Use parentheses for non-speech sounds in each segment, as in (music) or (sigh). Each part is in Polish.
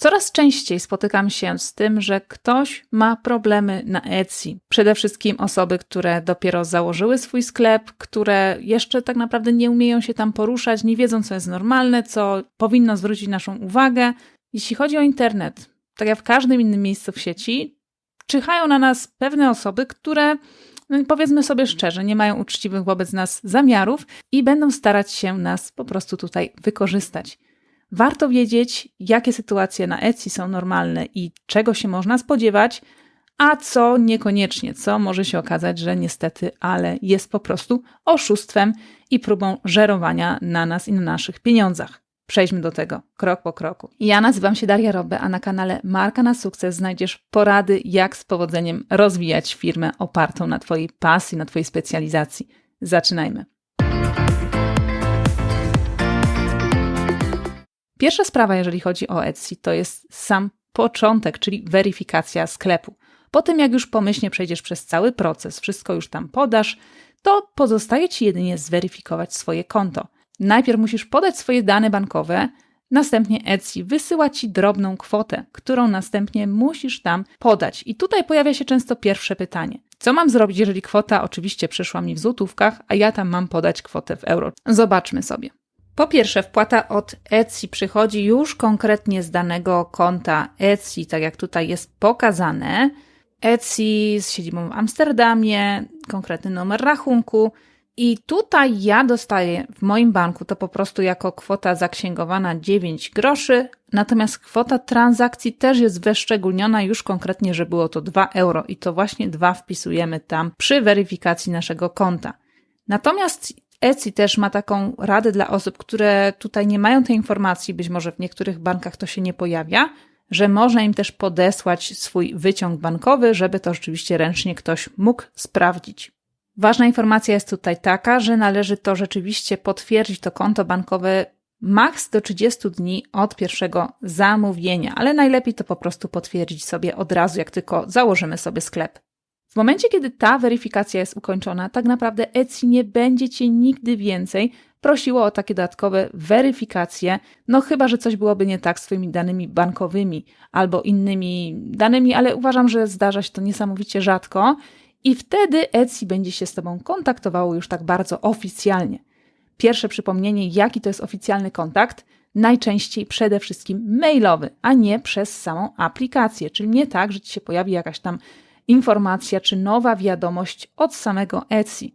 Coraz częściej spotykam się z tym, że ktoś ma problemy na Etsy. Przede wszystkim osoby, które dopiero założyły swój sklep, które jeszcze tak naprawdę nie umieją się tam poruszać, nie wiedzą, co jest normalne, co powinno zwrócić naszą uwagę. Jeśli chodzi o internet, tak jak w każdym innym miejscu w sieci, czyhają na nas pewne osoby, które no powiedzmy sobie szczerze, nie mają uczciwych wobec nas zamiarów i będą starać się nas po prostu tutaj wykorzystać. Warto wiedzieć, jakie sytuacje na Etsy są normalne i czego się można spodziewać, a co niekoniecznie, co może się okazać, że niestety, ale jest po prostu oszustwem i próbą żerowania na nas i na naszych pieniądzach. Przejdźmy do tego krok po kroku. Ja nazywam się Daria Robbe, a na kanale Marka na Sukces znajdziesz porady, jak z powodzeniem rozwijać firmę opartą na Twojej pasji, na Twojej specjalizacji. Zaczynajmy. Pierwsza sprawa, jeżeli chodzi o Etsy, to jest sam początek, czyli weryfikacja sklepu. Po tym, jak już pomyślnie przejdziesz przez cały proces, wszystko już tam podasz, to pozostaje Ci jedynie zweryfikować swoje konto. Najpierw musisz podać swoje dane bankowe, następnie Etsy wysyła Ci drobną kwotę, którą następnie musisz tam podać. I tutaj pojawia się często pierwsze pytanie. Co mam zrobić, jeżeli kwota oczywiście przyszła mi w złotówkach, a ja tam mam podać kwotę w euro? Zobaczmy sobie. Po pierwsze, wpłata od Etsy przychodzi już konkretnie z danego konta Etsy, tak jak tutaj jest pokazane. Etsy z siedzibą w Amsterdamie, konkretny numer rachunku. I tutaj ja dostaję w moim banku to po prostu jako kwota zaksięgowana 9 groszy, natomiast kwota transakcji też jest wyszczególniona już konkretnie, że było to 2 euro i to właśnie 2 wpisujemy tam przy weryfikacji naszego konta. Natomiast Etsy też ma taką radę dla osób, które tutaj nie mają tej informacji, być może w niektórych bankach to się nie pojawia, że można im też podesłać swój wyciąg bankowy, żeby to rzeczywiście ręcznie ktoś mógł sprawdzić. Ważna informacja jest tutaj taka, że należy to rzeczywiście potwierdzić to konto bankowe maks do 30 dni od pierwszego zamówienia, ale najlepiej to po prostu potwierdzić sobie od razu, jak tylko założymy sobie sklep. W momencie, kiedy ta weryfikacja jest ukończona, tak naprawdę Etsy nie będzie Cię nigdy więcej prosiło o takie dodatkowe weryfikacje, no chyba, że coś byłoby nie tak z Twoimi danymi bankowymi albo innymi danymi, ale uważam, że zdarza się to niesamowicie rzadko i wtedy Etsy będzie się z Tobą kontaktowało już tak bardzo oficjalnie. Pierwsze przypomnienie, jaki to jest oficjalny kontakt, najczęściej przede wszystkim mailowy, a nie przez samą aplikację, czyli nie tak, że Ci się pojawi jakaś tam informacja czy nowa wiadomość od samego Etsy.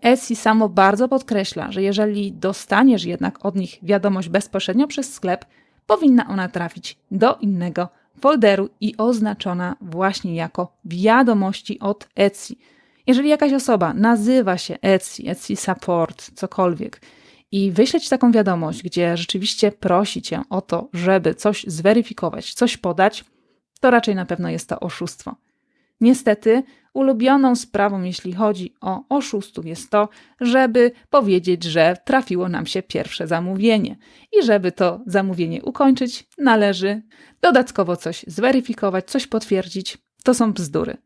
Etsy samo bardzo podkreśla, że jeżeli dostaniesz jednak od nich wiadomość bezpośrednio przez sklep, powinna ona trafić do innego folderu i oznaczona właśnie jako wiadomości od Etsy. Jeżeli jakaś osoba nazywa się Etsy, Etsy Support, cokolwiek, i wyśleć taką wiadomość, gdzie rzeczywiście prosi cię o to, żeby coś zweryfikować, coś podać, to raczej na pewno jest to oszustwo. Niestety, ulubioną sprawą, jeśli chodzi o oszustów, jest to, żeby powiedzieć, że trafiło nam się pierwsze zamówienie i żeby to zamówienie ukończyć, należy dodatkowo coś zweryfikować, coś potwierdzić. To są bzdury.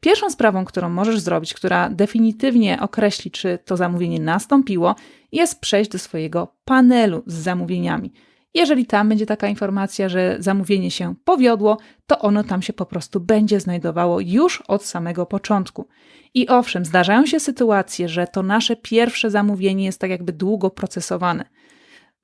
Pierwszą sprawą, którą możesz zrobić, która definitywnie określi, czy to zamówienie nastąpiło, jest przejść do swojego panelu z zamówieniami. Jeżeli tam będzie taka informacja, że zamówienie się powiodło, to ono tam się po prostu będzie znajdowało już od samego początku. I owszem, zdarzają się sytuacje, że to nasze pierwsze zamówienie jest tak jakby długo procesowane.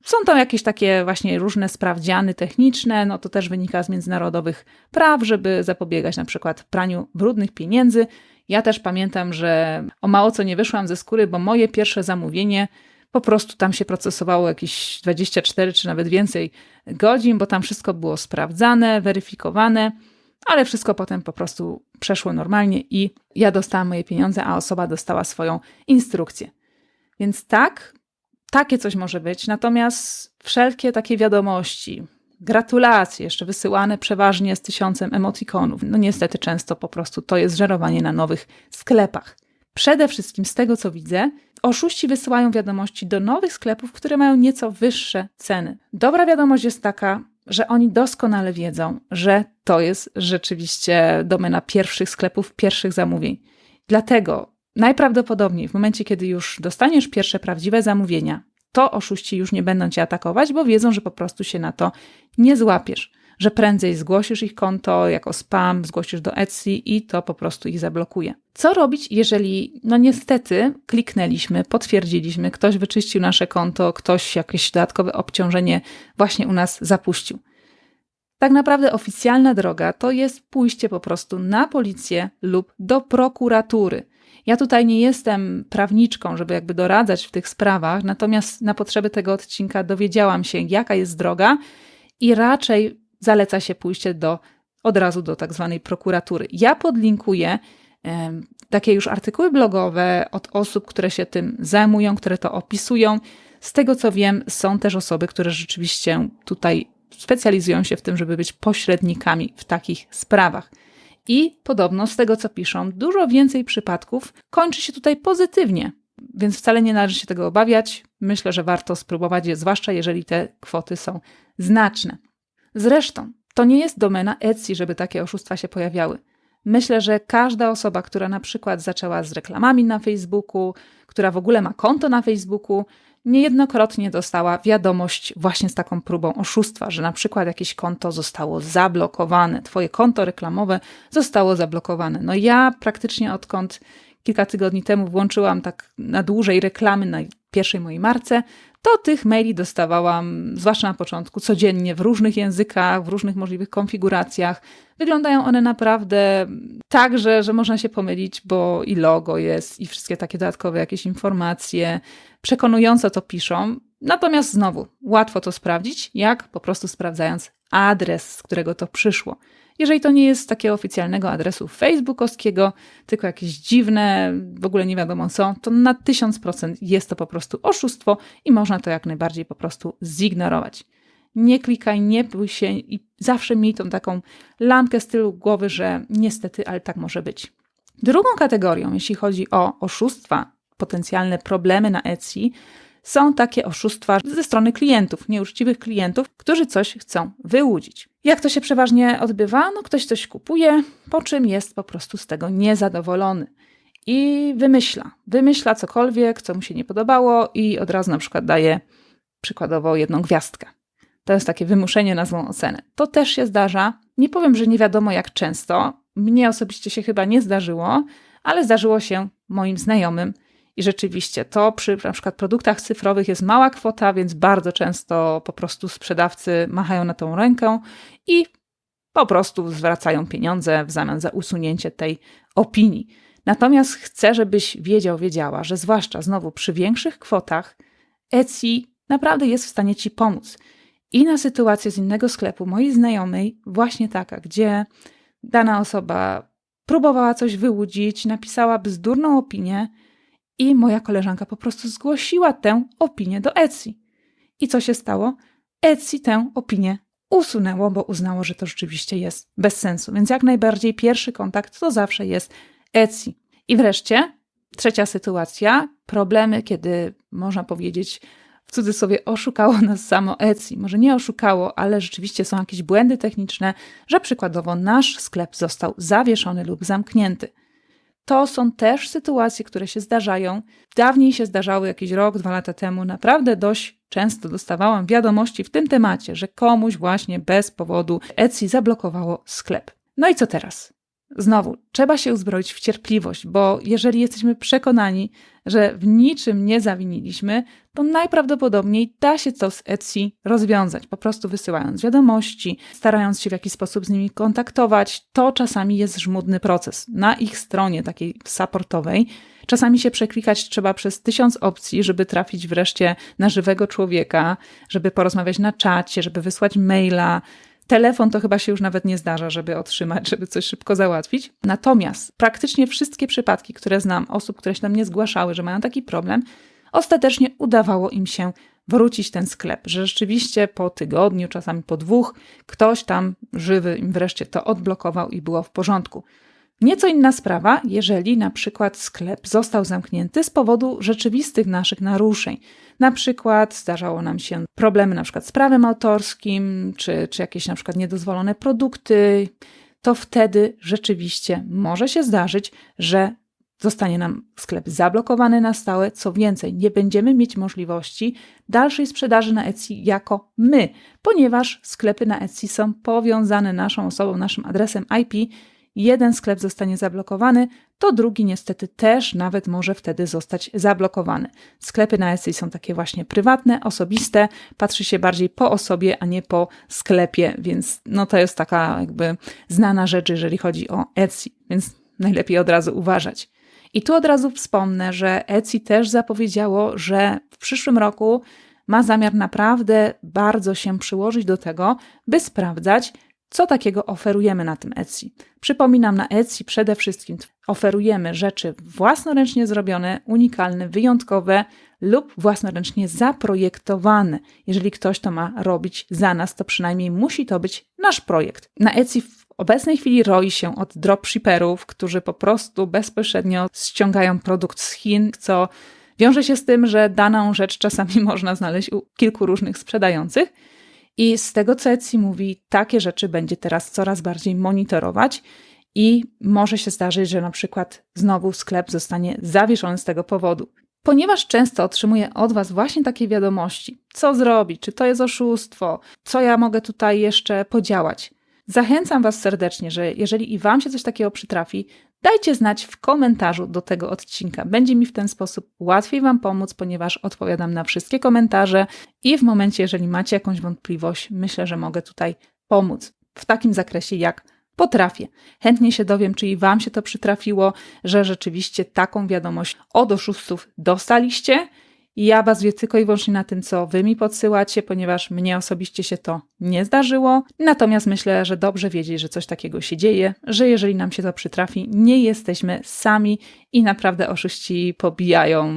Są tam jakieś takie właśnie różne sprawdziany techniczne, no to też wynika z międzynarodowych praw, żeby zapobiegać na przykład praniu brudnych pieniędzy. Ja też pamiętam, że o mało co nie wyszłam ze skóry, bo moje pierwsze zamówienie po prostu tam się procesowało jakieś 24 czy nawet więcej godzin, bo tam wszystko było sprawdzane, weryfikowane, ale wszystko potem po prostu przeszło normalnie i ja dostałam moje pieniądze, a osoba dostała swoją instrukcję. Więc tak, takie coś może być. Natomiast wszelkie takie wiadomości, gratulacje, jeszcze wysyłane przeważnie z tysiącem emotikonów, no niestety często po prostu to jest żerowanie na nowych sklepach. Przede wszystkim z tego, co widzę, oszuści wysyłają wiadomości do nowych sklepów, które mają nieco wyższe ceny. Dobra wiadomość jest taka, że oni doskonale wiedzą, że to jest rzeczywiście domena pierwszych sklepów, pierwszych zamówień. Dlatego najprawdopodobniej w momencie, kiedy już dostaniesz pierwsze prawdziwe zamówienia, to oszuści już nie będą cię atakować, bo wiedzą, że po prostu się na to nie złapiesz. Że prędzej zgłosisz ich konto jako spam, zgłosisz do Etsy i to po prostu ich zablokuje. Co robić, jeżeli, no niestety, kliknęliśmy, potwierdziliśmy, ktoś wyczyścił nasze konto, ktoś jakieś dodatkowe obciążenie właśnie u nas zapuścił? Tak naprawdę oficjalna droga to jest pójście po prostu na policję lub do prokuratury. Ja tutaj nie jestem prawniczką, żeby jakby doradzać w tych sprawach, natomiast na potrzeby tego odcinka dowiedziałam się, jaka jest droga i raczej zaleca się pójście do, od razu do tak zwanej prokuratury. Ja podlinkuję takie już artykuły blogowe od osób, które się tym zajmują, które to opisują. Z tego co wiem, są też osoby, które rzeczywiście tutaj specjalizują się w tym, żeby być pośrednikami w takich sprawach. I podobno z tego, co piszą, dużo więcej przypadków kończy się tutaj pozytywnie, więc wcale nie należy się tego obawiać. Myślę, że warto spróbować zwłaszcza jeżeli te kwoty są znaczne. Zresztą, to nie jest domena Etsy, żeby takie oszustwa się pojawiały. Myślę, że każda osoba, która na przykład zaczęła z reklamami na Facebooku, która w ogóle ma konto na Facebooku, niejednokrotnie dostała wiadomość właśnie z taką próbą oszustwa, że na przykład jakieś konto zostało zablokowane, twoje konto reklamowe zostało zablokowane. No ja praktycznie odkąd kilka tygodni temu włączyłam tak na dłużej reklamy na pierwszej mojej marce, to tych maili dostawałam, zwłaszcza na początku, codziennie w różnych językach, w różnych możliwych konfiguracjach. Wyglądają one naprawdę tak, że, że można się pomylić, bo i logo jest, i wszystkie takie dodatkowe jakieś informacje. Przekonująco to piszą. Natomiast znowu, łatwo to sprawdzić, jak po prostu sprawdzając adres, z którego to przyszło. Jeżeli to nie jest takiego oficjalnego adresu facebookowskiego, tylko jakieś dziwne, w ogóle nie wiadomo co, to na 1000% jest to po prostu oszustwo i można to jak najbardziej po prostu zignorować. Nie klikaj, nie bój się i zawsze miej tą taką lampkę z tyłu głowy, że niestety, ale tak może być. Drugą kategorią, jeśli chodzi o oszustwa, potencjalne problemy na Etsy, są takie oszustwa ze strony klientów, nieuczciwych klientów, którzy coś chcą wyłudzić. Jak to się przeważnie odbywa? No ktoś coś kupuje, po czym jest po prostu z tego niezadowolony. I wymyśla, wymyśla cokolwiek, co mu się nie podobało i od razu na przykład daje przykładowo jedną gwiazdkę. To jest takie wymuszenie na złą ocenę. To też się zdarza. Nie powiem, że nie wiadomo jak często. Mnie osobiście się chyba nie zdarzyło, ale zdarzyło się moim znajomym i rzeczywiście to przy na przykład produktach cyfrowych jest mała kwota, więc bardzo często po prostu sprzedawcy machają na tą rękę i po prostu zwracają pieniądze w zamian za usunięcie tej opinii. Natomiast chcę, żebyś wiedział, wiedziała, że zwłaszcza znowu przy większych kwotach Etsy naprawdę jest w stanie ci pomóc. I na sytuację z innego sklepu mojej znajomej, właśnie taka, gdzie dana osoba próbowała coś wyłudzić, napisała bzdurną opinię, i moja koleżanka po prostu zgłosiła tę opinię do Etsy. I co się stało? Etsy tę opinię usunęło, bo uznało, że to rzeczywiście jest bez sensu. Więc jak najbardziej pierwszy kontakt to zawsze jest Etsy. I wreszcie trzecia sytuacja, problemy, kiedy można powiedzieć w cudzysłowie oszukało nas samo Etsy. Może nie oszukało, ale rzeczywiście są jakieś błędy techniczne, że przykładowo nasz sklep został zawieszony lub zamknięty. To są też sytuacje, które się zdarzają. Dawniej się zdarzały jakieś rok, dwa lata temu. Naprawdę dość często dostawałam wiadomości w tym temacie, że komuś właśnie bez powodu Etsy zablokowało sklep. No i co teraz? Znowu, trzeba się uzbroić w cierpliwość, bo jeżeli jesteśmy przekonani, że w niczym nie zawiniliśmy, to najprawdopodobniej da się to z Etsy rozwiązać, po prostu wysyłając wiadomości, starając się w jakiś sposób z nimi kontaktować. To czasami jest żmudny proces. Na ich stronie takiej supportowej czasami się przeklikać trzeba przez tysiąc opcji, żeby trafić wreszcie na żywego człowieka, żeby porozmawiać na czacie, żeby wysłać maila, Telefon to chyba się już nawet nie zdarza, żeby otrzymać, żeby coś szybko załatwić. Natomiast praktycznie wszystkie przypadki, które znam, osób, które się do mnie zgłaszały, że mają taki problem, ostatecznie udawało im się wrócić ten sklep, że rzeczywiście po tygodniu, czasami po dwóch, ktoś tam żywy im wreszcie to odblokował i było w porządku. Nieco inna sprawa, jeżeli na przykład sklep został zamknięty z powodu rzeczywistych naszych naruszeń. Na przykład zdarzało nam się problemy na przykład z prawem autorskim, czy, czy jakieś na przykład niedozwolone produkty, to wtedy rzeczywiście może się zdarzyć, że zostanie nam sklep zablokowany na stałe. Co więcej, nie będziemy mieć możliwości dalszej sprzedaży na Etsy jako my, ponieważ sklepy na Etsy są powiązane naszą osobą, naszym adresem IP. Jeden sklep zostanie zablokowany, to drugi niestety też nawet może wtedy zostać zablokowany. Sklepy na Etsy są takie właśnie prywatne, osobiste, patrzy się bardziej po osobie, a nie po sklepie, więc no to jest taka jakby znana rzecz, jeżeli chodzi o Etsy, więc najlepiej od razu uważać. I tu od razu wspomnę, że Etsy też zapowiedziało, że w przyszłym roku ma zamiar naprawdę bardzo się przyłożyć do tego, by sprawdzać, co takiego oferujemy na tym Etsy. Przypominam, na Etsy przede wszystkim oferujemy rzeczy własnoręcznie zrobione, unikalne, wyjątkowe lub własnoręcznie zaprojektowane. Jeżeli ktoś to ma robić za nas, to przynajmniej musi to być nasz projekt. Na Etsy w obecnej chwili roi się od dropshipperów, którzy po prostu bezpośrednio ściągają produkt z Chin, co wiąże się z tym, że daną rzecz czasami (laughs) można znaleźć u kilku różnych sprzedających. I z tego, co Etsy mówi, takie rzeczy będzie teraz coraz bardziej monitorować i może się zdarzyć, że na przykład znowu sklep zostanie zawieszony z tego powodu. Ponieważ często otrzymuję od Was właśnie takie wiadomości, co zrobić, czy to jest oszustwo, co ja mogę tutaj jeszcze podziałać. Zachęcam Was serdecznie, że jeżeli i Wam się coś takiego przytrafi, dajcie znać w komentarzu do tego odcinka. Będzie mi w ten sposób łatwiej Wam pomóc, ponieważ odpowiadam na wszystkie komentarze i w momencie, jeżeli macie jakąś wątpliwość, myślę, że mogę tutaj pomóc w takim zakresie, jak potrafię. Chętnie się dowiem, czy i Wam się to przytrafiło, że rzeczywiście taką wiadomość od oszustów dostaliście ja bazuję tylko i wyłącznie na tym, co wy mi podsyłacie, ponieważ mnie osobiście się to nie zdarzyło. Natomiast myślę, że dobrze wiedzieć, że coś takiego się dzieje, że jeżeli nam się to przytrafi, nie jesteśmy sami i naprawdę oszuści pobijają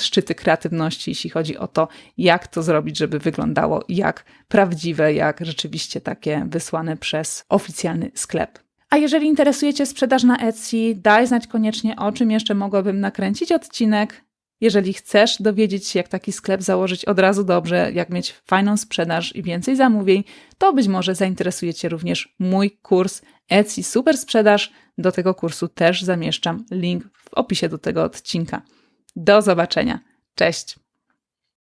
szczyty kreatywności, jeśli chodzi o to, jak to zrobić, żeby wyglądało jak prawdziwe, jak rzeczywiście takie wysłane przez oficjalny sklep. A jeżeli interesujecie sprzedaż na Etsy, daj znać koniecznie, o czym jeszcze mogłabym nakręcić odcinek. Jeżeli chcesz dowiedzieć się, jak taki sklep założyć od razu dobrze, jak mieć fajną sprzedaż i więcej zamówień, to być może zainteresuje Cię również mój kurs Etsy Super Sprzedaż. Do tego kursu też zamieszczam link w opisie do tego odcinka. Do zobaczenia. Cześć!